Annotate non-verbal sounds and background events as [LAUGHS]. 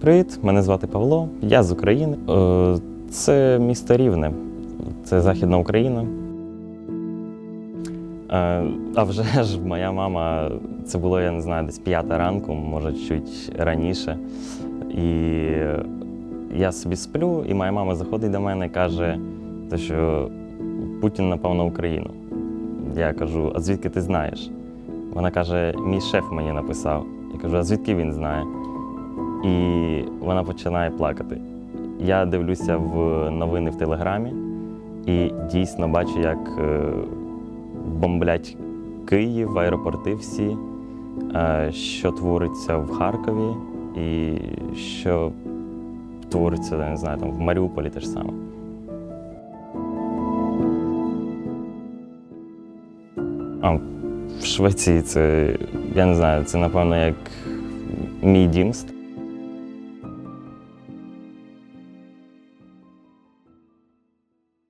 Привіт, мене звати Павло, я з України. Е, Це місто Рівне, це Західна Україна. Е, А вже [LAUGHS] ж моя мама, це було, я не знаю, десь п'ята ранку, може, чуть раніше. І я собі сплю, і моя мама заходить до мене і каже, що Путін напав на Україну. Я кажу, а звідки ти знаєш? Вона каже, мій шеф мені написав. Я кажу, а звідки він знає? І вона починає плакати. Я дивлюся в новини в Телеграмі і дійсно бачу, як е, бомблять Київ, аеропорти всі, е, що твориться в Харкові, і що твориться, я не знаю, там в Маріуполі те ж саме. А в Швеції це, я не знаю, це напевно як мій дім.